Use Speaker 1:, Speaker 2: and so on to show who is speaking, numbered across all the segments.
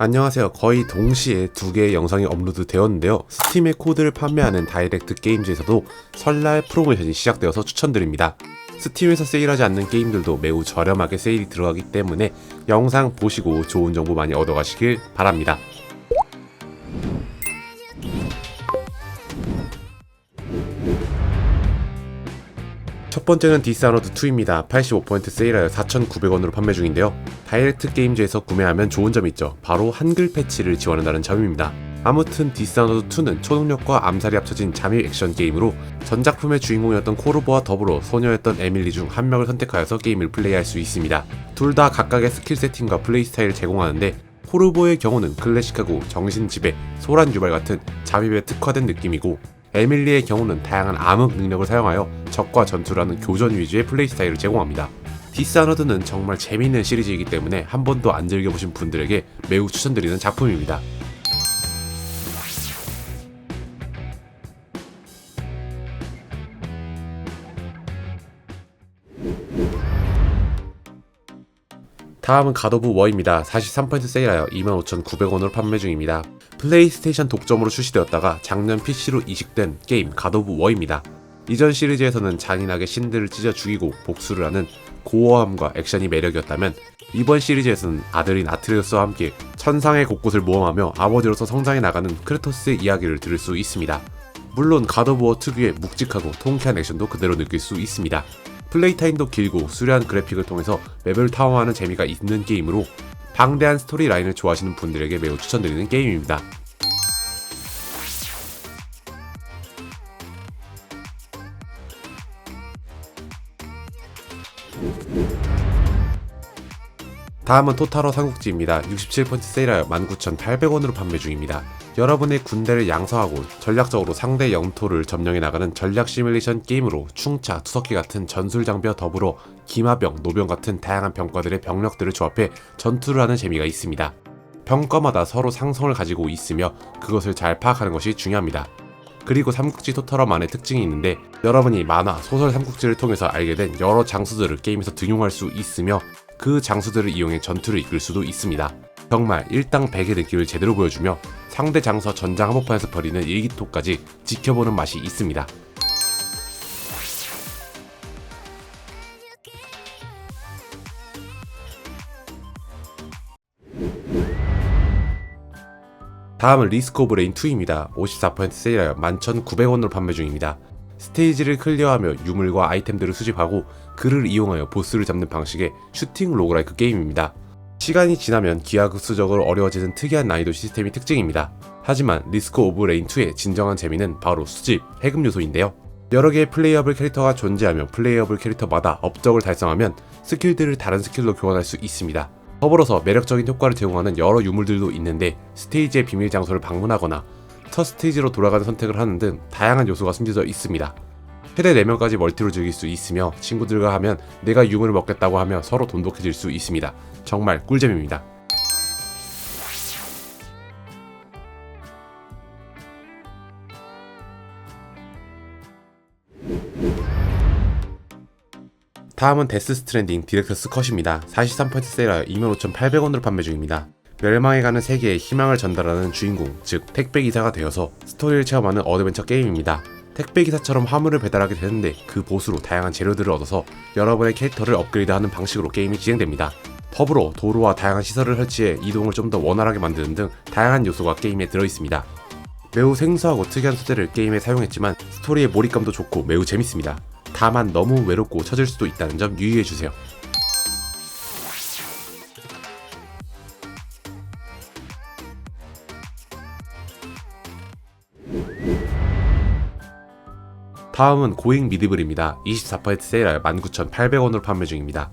Speaker 1: 안녕하세요. 거의 동시에 두 개의 영상이 업로드 되었는데요. 스팀의 코드를 판매하는 다이렉트 게임즈에서도 설날 프로모션이 시작되어서 추천드립니다. 스팀에서 세일하지 않는 게임들도 매우 저렴하게 세일이 들어가기 때문에 영상 보시고 좋은 정보 많이 얻어가시길 바랍니다. 번째는 디스아너드 2입니다. 85% 세일하여 4,900원으로 판매 중인데요. 다이렉트 게임즈에서 구매하면 좋은 점이 있죠. 바로 한글 패치를 지원한다는 점입니다. 아무튼 디스아너드 2는 초능력과 암살이 합쳐진 잠입 액션 게임으로 전 작품의 주인공이었던 코르보와 더불어 소녀였던 에밀리 중 한 명을 선택하여서 게임을 플레이할 수 있습니다. 둘 다 각각의 스킬 세팅과 플레이 스타일을 제공하는데 코르보의 경우는 클래식하고 정신 지배, 소란 유발 같은 잠입에 특화된 느낌이고 에밀리의 경우는 다양한 암흑 능력을 사용하여 적과 전투라는 교전 위주의 플레이 스타일을 제공합니다. 디스아너드는 정말 재미있는 시리즈이기 때문에 한 번도 안 즐겨보신 분들에게 매우 추천드리는 작품입니다. 다음은 갓오브 워입니다. 43% 세일하여 25,900원으로 판매 중입니다. 플레이스테이션 독점으로 출시되었다가 작년 PC로 이식된 게임 갓오브 워입니다. 이전 시리즈에서는 잔인하게 신들을 찢어 죽이고 복수를 하는 고어함과 액션이 매력이었다면 이번 시리즈에서는 아들인 아트레우스와 함께 천상의 곳곳을 모험하며 아버지로서 성장해 나가는 크레토스의 이야기를 들을 수 있습니다. 물론 갓오브워 특유의 묵직하고 통쾌한 액션도 그대로 느낄 수 있습니다. 플레이 타임도 길고 수려한 그래픽을 통해서 맵을 탐험하는 재미가 있는 게임으로 방대한 스토리 라인을 좋아하시는 분들에게 매우 추천드리는 게임입니다. 다음은 토타로 삼국지입니다. 67% 세일하여 19,800원으로 판매 중입니다. 여러분의 군대를 양성하고 전략적으로 상대 영토를 점령해 나가는 전략 시뮬레이션 게임으로 충차, 투석기 같은 전술 장비와 더불어 기마병, 노병 같은 다양한 병과들의 병력들을 조합해 전투를 하는 재미가 있습니다. 병과마다 서로 상성을 가지고 있으며 그것을 잘 파악하는 것이 중요합니다. 그리고 삼국지 토탈럼만의 특징이 있는데 여러분이 만화, 소설 삼국지를 통해서 알게 된 여러 장수들을 게임에서 등용할 수 있으며 그 장수들을 이용해 전투를 이끌 수도 있습니다. 정말 일당 백의 느낌을 제대로 보여주며 상대 장서 전장 한복판에서 벌이는 일기토까지 지켜보는 맛이 있습니다. 다음은 리스크 오브 레인 2입니다. 54% 세일하여 11,900원으로 판매 중입니다. 스테이지를 클리어하며 유물과 아이템들을 수집하고 그를 이용하여 보스를 잡는 방식의 슈팅 로그라이크 게임입니다. 시간이 지나면 기하급수적으로 어려워지는 특이한 난이도 시스템이 특징입니다. 하지만 리스크 오브 레인 2의 진정한 재미는 바로 수집, 해금 요소인데요. 여러 개의 플레이어블 캐릭터가 존재하며 플레이어블 캐릭터마다 업적을 달성하면 스킬들을 다른 스킬로 교환할 수 있습니다. 더불어서 매력적인 효과를 제공하는 여러 유물들도 있는데 스테이지의 비밀 장소를 방문하거나 첫 스테이지로 돌아가는 선택을 하는 등 다양한 요소가 숨겨져 있습니다. 최대 4명까지 멀티로 즐길 수 있으며 친구들과 하면 내가 유물을 먹겠다고 하며 서로 돈독해질 수 있습니다. 정말 꿀잼입니다. 다음은 데스 스트랜딩 디렉터스 컷입니다. 43% 세일하여 25,800원으로 판매 중입니다. 멸망해 가는 세계에 희망을 전달하는 주인공, 즉 택배기사가 되어서 스토리를 체험하는 어드벤처 게임입니다. 택배기사처럼 화물을 배달하게 되는데 그 보수로 다양한 재료들을 얻어서 여러분의 캐릭터를 업그레이드하는 방식으로 게임이 진행됩니다. 더불어 도로와 다양한 시설을 설치해 이동을 좀 더 원활하게 만드는 등 다양한 요소가 게임에 들어있습니다. 매우 생소하고 특이한 소재를 게임에 사용했지만 스토리의 몰입감도 좋고 매우 재밌습니다. 다만 너무 외롭고 처질 수도 있다는 점 유의해주세요. 다음은 고잉 미드블입니다. 24% 세일하여 19,800원으로 판매 중입니다.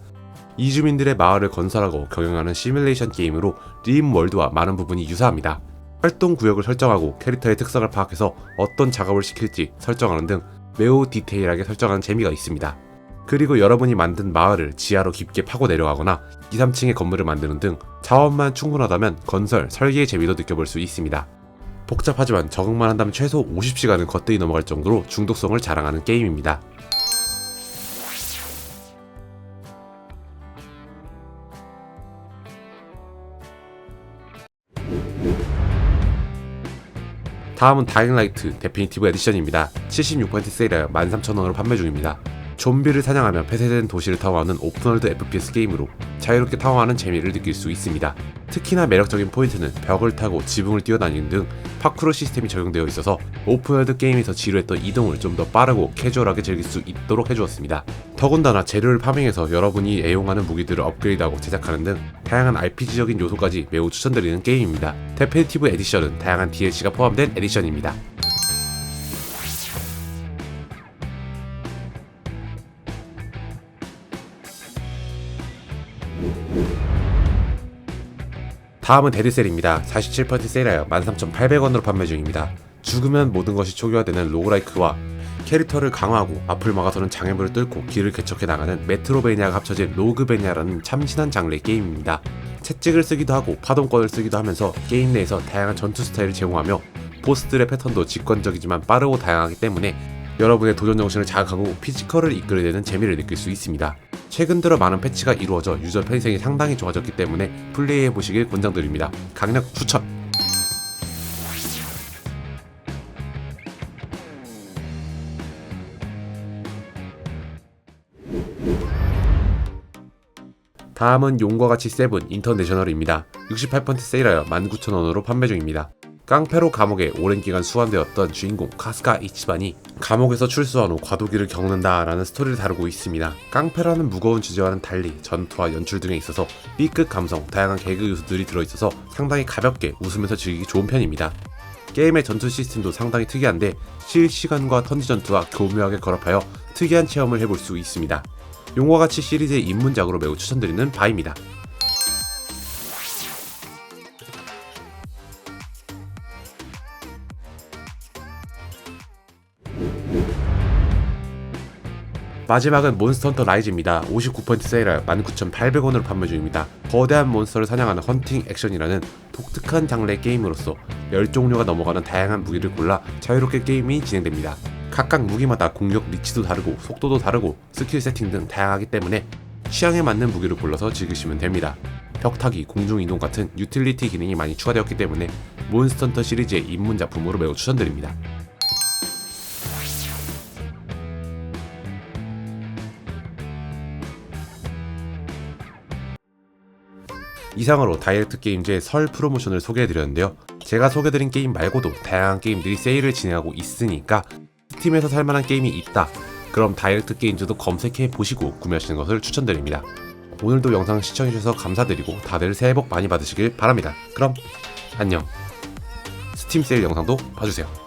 Speaker 1: 이주민들의 마을을 건설하고 경영하는 시뮬레이션 게임으로 림 월드와 많은 부분이 유사합니다. 활동 구역을 설정하고 캐릭터의 특성을 파악해서 어떤 작업을 시킬지 설정하는 등 매우 디테일하게 설정하는 재미가 있습니다. 그리고 여러분이 만든 마을을 지하로 깊게 파고 내려가거나 2, 3층의 건물을 만드는 등 자원만 충분하다면 건설, 설계의 재미도 느껴볼 수 있습니다. 복잡하지만 적응만 한다면 최소 50시간은 거뜬히 넘어갈 정도로 중독성을 자랑하는 게임입니다. 다음은 다잉라이트 데피니티브 에디션입니다. 76% 세일하여 13,000원으로 판매 중입니다. 좀비를 사냥하며 폐쇄된 도시를 탐험하는 오픈월드 FPS 게임으로 자유롭게 탐험하는 재미를 느낄 수 있습니다. 특히나 매력적인 포인트는 벽을 타고 지붕을 뛰어다니는 등 파쿠르 시스템이 적용되어 있어서 오픈월드 게임에서 지루했던 이동을 좀 더 빠르고 캐주얼하게 즐길 수 있도록 해주었습니다. 더군다나 재료를 파밍해서 여러분이 애용하는 무기들을 업그레이드하고 제작하는 등 다양한 RPG적인 요소까지 매우 추천드리는 게임입니다. 데피니티브 에디션은 다양한 DLC가 포함된 에디션입니다. 다음은 데드셀입니다. 47% 세일하여 13,800원으로 판매 중입니다. 죽으면 모든 것이 초기화되는 로그라이크와 캐릭터를 강화하고 앞을 막아서는 장애물을 뚫고 길을 개척해 나가는 메트로베니아가 합쳐진 로그베니아라는 참신한 장르의 게임입니다. 채찍을 쓰기도 하고 파동권을 쓰기도 하면서 게임 내에서 다양한 전투 스타일을 제공하며 보스들의 패턴도 직관적이지만 빠르고 다양하기 때문에 여러분의 도전 정신을 자극하고 피지컬을 이끌어내는 재미를 느낄 수 있습니다. 최근 들어 많은 패치가 이루어져 유저 편의성이 상당히 좋아졌기 때문에 플레이해 보시길 권장드립니다. 강력 추천! 다음은 용과 같이 세븐 인터내셔널입니다. 68% 세일하여 19,000원으로 판매 중입니다. 깡패로 감옥에 오랜 기간 수감되었던 주인공 카스카 이치반이 감옥에서 출소한 후 과도기를 겪는다라는 스토리를 다루고 있습니다. 깡패라는 무거운 주제와는 달리 전투와 연출 등에 있어서 B급 감성, 다양한 개그 요소들이 들어있어서 상당히 가볍게 웃으면서 즐기기 좋은 편입니다. 게임의 전투 시스템도 상당히 특이한데 실시간과 턴지 전투와 교묘하게 결합하여 특이한 체험을 해볼 수 있습니다. 용과 같이 시리즈의 입문작으로 매우 추천드리는 바입니다. 마지막은 몬스터 헌터 라이즈입니다. 59% 세일하여 19,800원으로 판매 중입니다. 거대한 몬스터를 사냥하는 헌팅 액션이라는 독특한 장르의 게임으로서 10종류가 넘어가는 다양한 무기를 골라 자유롭게 게임이 진행됩니다. 각각 무기마다 공격 리치도 다르고 속도도 다르고 스킬 세팅 등 다양하기 때문에 취향에 맞는 무기를 골라서 즐기시면 됩니다. 벽타기, 공중이동 같은 유틸리티 기능이 많이 추가되었기 때문에 몬스터 헌터 시리즈의 입문 작품으로 매우 추천드립니다. 이상으로 다이렉트 게임즈의 설 프로모션을 소개해드렸는데요. 제가 소개드린 게임 말고도 다양한 게임들이 세일을 진행하고 있으니까 스팀에서 살만한 게임이 있다. 그럼 다이렉트 게임즈도 검색해 보시고 구매하시는 것을 추천드립니다. 오늘도 영상 시청해주셔서 감사드리고 다들 새해 복 많이 받으시길 바랍니다. 그럼 안녕. 스팀 세일 영상도 봐주세요.